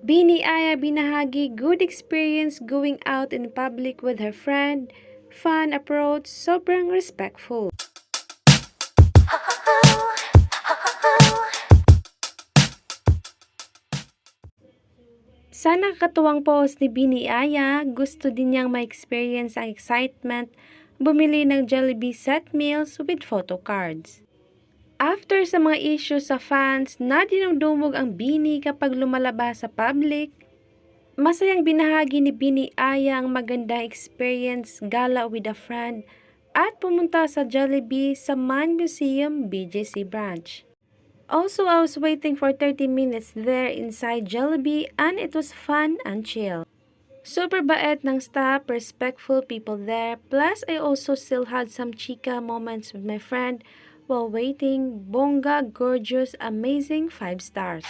Bini Aya binahagi good experience going out in public with her friend, fun approach, sobrang respectful. Sa nakakatuwang post ni Bini Aya, gusto din niyang ma-experience ang excitement bumili ng Jollibee set meals with photo cards. After sa mga issues sa fans na dinumdumog ang Bini kapag lumalabas sa public, masayang binahagi ni Bini Aya ang magandang experience gala with a friend at pumunta sa Jollibee sa Man Museum BGC branch. Also, I was waiting for 30 minutes there inside Jollibee and it was fun and chill. Super bait ng staff, respectful people there. Plus, I also still had some chika moments with my friend while waiting. Bongga, gorgeous, amazing, 5 stars.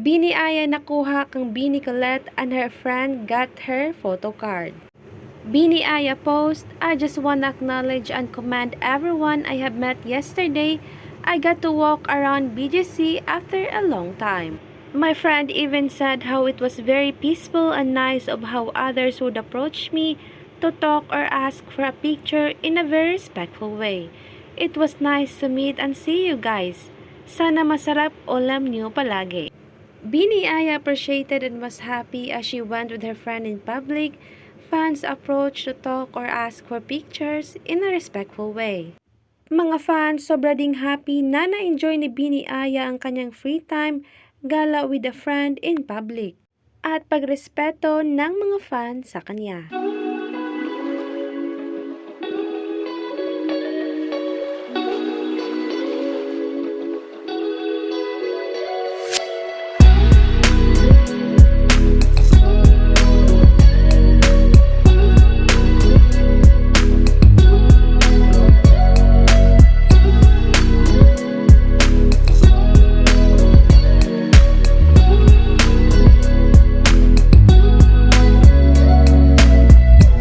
Bini Aya nakuha kang Bini Colette and her friend got her photo card. Bini Aya post, I just want to acknowledge and commend everyone I have met yesterday. I got to walk around BGC after a long time. My friend even said how it was very peaceful and nice of how others would approach me to talk or ask for a picture in a very respectful way. It was nice to meet and see you guys. Sana masarap ulam niyo palagi. Bini Aya appreciated and was happy as she went with her friend in public. Fans approached to talk or ask for pictures in a respectful way. Mga fans sobra ding happy na na-enjoy ni Bini Aya ang kanyang free time gala with a friend in public at pagrespeto ng mga fans sa kanya.